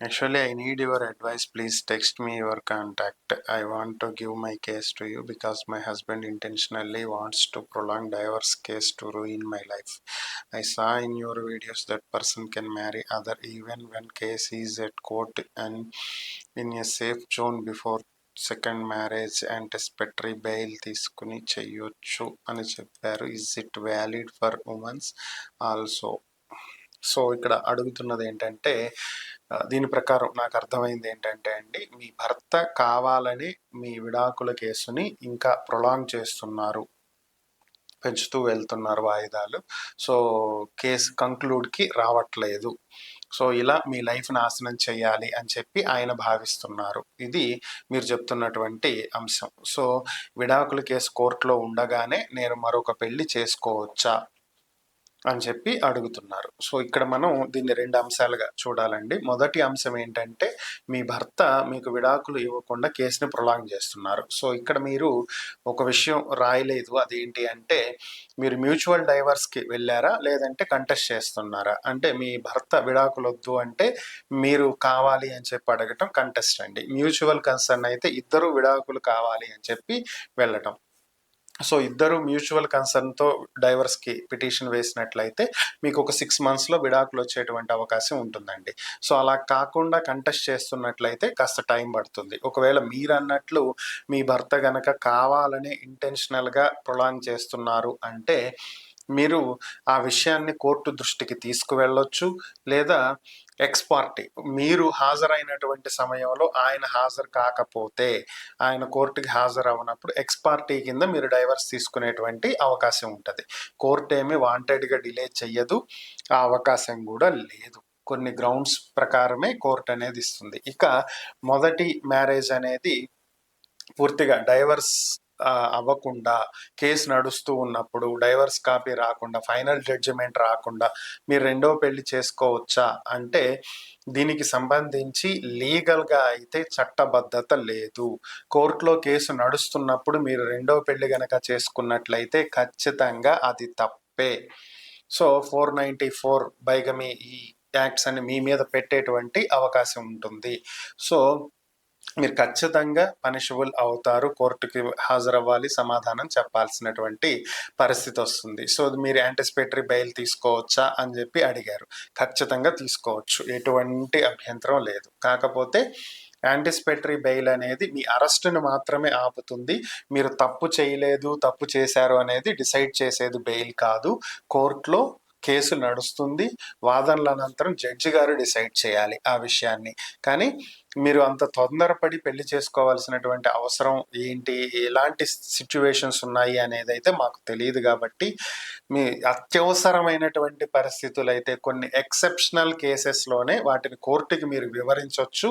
Actually, I need your advice. Please text me your contact. I want to give my case to you because my husband intentionally wants to prolong divorce case to ruin my life. I saw in your videos that person can marry other even when case is at court and in a safe zone before second marriage anticipatory bail తీసుకుని చెయ్యొచ్చు అని చెప్పారు is it valid for womens also so ఇక్కడ అడుగుతున్నది ఏంటంటే దీని ప్రకారం నాకు అర్థమైంది ఏంటంటే అండి మీ భర్త కావాలని మీ విడాకుల కేసుని ఇంకా ప్రొలాంగ్ చేస్తున్నారు. పెంచుతూ వెళ్తున్నారు వాయిదాలు. సో కేసు కంక్లూడ్కి రావట్లేదు. సో ఇలా మీ లైఫ్ నాశనం చేయాలి అని చెప్పి ఆయన భావిస్తున్నారు. ఇది మీరు చెప్తున్నటువంటి అంశం. సో విడాకుల కేసు కోర్టులో ఉండగానే నేను మరొక పెళ్ళి చేసుకోవచ్చా? అని చెప్పి అడుగుతున్నారు. సో ఇక్కడ మనం దీన్ని రెండు అంశాలుగా చూడాలండి. మొదటి అంశం ఏంటంటే మీ భర్త మీకు విడాకులు ఇవ్వకుండా కేసుని ప్రొలాంగ్ చేస్తున్నారు. సో ఇక్కడ మీరు ఒక విషయం రాయలేదు. అదేంటి అంటే మీరు మ్యూచువల్ డైవర్స్కి వెళ్ళారా? లేదంటే కంటెస్ట్ చేస్తున్నారా? అంటే మీ భర్త విడాకులు వద్దు అంటే మీరు కావాలి అని చెప్పి అడగటం కంటెస్ట్ అండి. మ్యూచువల్ కన్సర్న్ అయితే ఇద్దరు విడాకులు కావాలి అని చెప్పి వెళ్ళటం. సో ఇద్దరు మ్యూచువల్ కన్సర్న్తో డైవర్స్కి పిటిషన్ వేసినట్లయితే మీకు ఒక సిక్స్ మంత్స్లో విడాకులు వచ్చేటువంటి అవకాశం ఉంటుందండి. సో అలా కాకుండా కంటెస్ట్ చేస్తున్నట్లయితే కాస్త టైం పడుతుంది. ఒకవేళ మీరు అన్నట్లు మీ భర్త గనక కావాలనే ఇంటెన్షనల్గా ప్రొలాంగ్ చేస్తున్నారు అంటే మీరు ఆ విషయాన్ని కోర్టు దృష్టికి తీసుకువెళ్ళొచ్చు లేదా ఎక్స్ పార్టీ మీరు హాజరైనటువంటి సమయంలో ఆయన హాజరు కాకపోతే ఆయన కోర్టుకి హాజరు అవ్వనప్పుడు ఎక్స్ పార్టీ కింద మీరు డైవర్స్ తీసుకునేటువంటి అవకాశం ఉంటుంది. కోర్టు ఏమి వాంటెడ్గా డిలే చెయ్యదు ఆ అవకాశం కూడా లేదు. కొన్ని గ్రౌండ్స్ ప్రకారమే కోర్టు అనేది ఇస్తుంది. ఇక మొదటి మ్యారేజ్ అనేది పూర్తిగా డైవర్స్ అవ్వకుండా కేసు నడుస్తూ ఉన్నప్పుడు డైవర్స్ కాపీ రాకుండా ఫైనల్ జడ్జిమెంట్ రాకుండా మీరు రెండో పెళ్ళి చేసుకోవచ్చా? అంటే దీనికి సంబంధించి లీగల్గా అయితే చట్టబద్ధత లేదు. కోర్టులో కేసు నడుస్తున్నప్పుడు మీరు రెండో పెళ్ళి గనక చేసుకున్నట్లయితే ఖచ్చితంగా అది తప్పే. So four ninety four bigamy ఈ యాక్ట్స్ అని మీ మీద పెట్టేటువంటి అవకాశం ఉంటుంది. సో మీరు ఖచ్చితంగా పనిషబుల్ అవుతారు కోర్టుకి హాజరవ్వాలి సమాధానం చెప్పాల్సినటువంటి పరిస్థితి వస్తుంది. సో మీరు యాంటిసిపేటరీ బెయిల్ తీసుకోవచ్చా అని చెప్పి అడిగారు. ఖచ్చితంగా తీసుకోవచ్చు. ఎటువంటి అభ్యంతరం లేదు. కాకపోతే యాంటిసిపేటరీ బెయిల్ అనేది మీ అరెస్టును మాత్రమే ఆపుతుంది. మీరు తప్పు చేయలేదు తప్పు చేశారు అనేది డిసైడ్ చేసేది బెయిల్ కాదు. కోర్టులో కేసు నడుస్తుంది. వాదనల అనంతరం జడ్జి గారు డిసైడ్ చేయాలి ఆ విషయాన్ని. కానీ మీరు అంత తొందరపడి పెళ్ళి చేసుకోవాల్సినటువంటి అవసరం ఏంటి? ఎలాంటి సిచ్యువేషన్స్ ఉన్నాయి అనేది అయితే మాకు తెలియదు కాబట్టి మీ అత్యవసరమైనటువంటి పరిస్థితులు అయితే కొన్ని ఎక్సెప్షనల్ కేసెస్లోనే వాటిని కోర్టుకి మీరు వివరించవచ్చు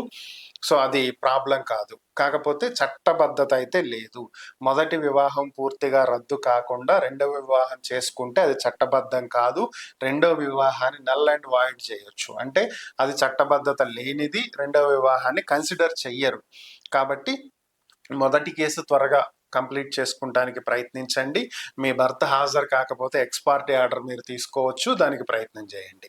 సో అది ప్రాబ్లం కాదు. కాకపోతే చట్టబద్ధత అయితే లేదు. మొదటి వివాహం పూర్తిగా రద్దు కాకుండా రెండవ వివాహం చేసుకుంటే అది చట్టబద్ధం కాదు. రెండవ వివాహాన్ని నల్ అండ్ వాయిడ్ చేయొచ్చు. అంటే అది చట్టబద్ధత లేనిది రెండవ వివాహాన్ని కన్సిడర్ చెయ్యరు. కాబట్టి మొదటి కేసు త్వరగా కంప్లీట్ చేసుకుంటానికి ప్రయత్నించండి. మీ భర్త హాజరు కాకపోతే ఎక్స్పార్టీ ఆర్డర్ మీరు తీసుకోవచ్చు. దానికి ప్రయత్నం చేయండి.